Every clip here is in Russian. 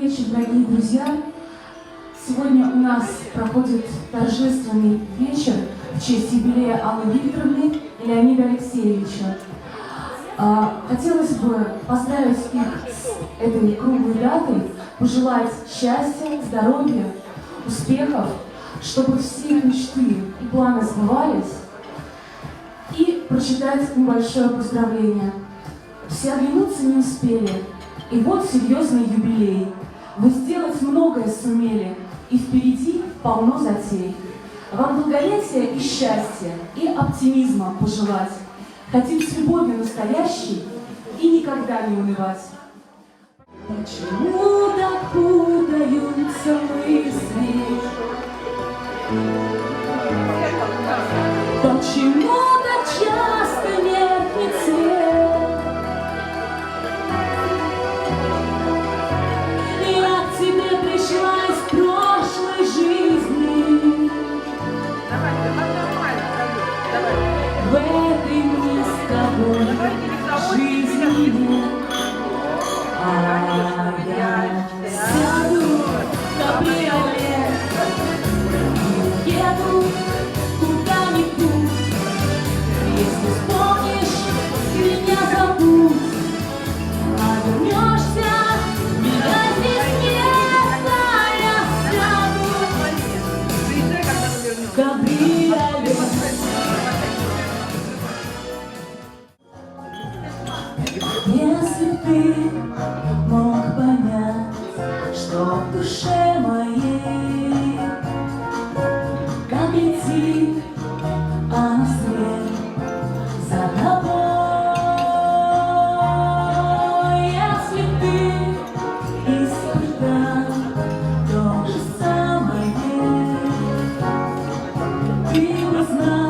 вечер, дорогие друзья. Сегодня у нас проходит торжественный вечер в честь юбилея Аллы Викторовны и Леонида Алексеевича. А, Хотелось бы поздравить их с этой круглой датой, пожелать счастья, здоровья, успехов, чтобы все мечты и планы сбывались, и прочитать небольшое поздравление. Все оглянуться не успели, и вот серьезный юбилей. Вы сделать многое сумели, и впереди полно затей. Вам долголетия и счастья, и оптимизма пожелать. Хотим с любовью настоящей и никогда не унывать. Почему так путаются мысли? Почему этой мы с тобой А я сяду в кабриолет и Еду куда-нибудь Если вспомнишь, меня забудь А вернешься, меня здесь нет А сяду в кабриолет Если ты мог понять, что в душе моей, как летит она вслед за тобой. Если ты испытал то же самое, ты бы знал,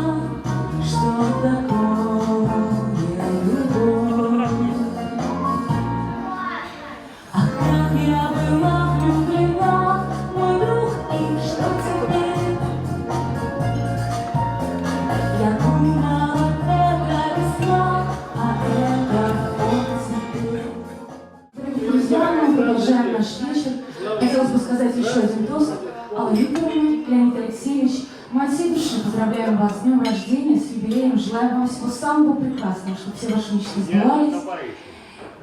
Алла Викторовна, Леонид Алексеевич, мы от всей души поздравляем вас с днем рождения, с юбилеем, желаем вам всего самого прекрасного, чтобы все ваши мечты сбывались.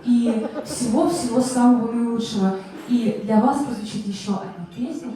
И всего-всего самого наилучшего. И для вас прозвучит еще одна песня.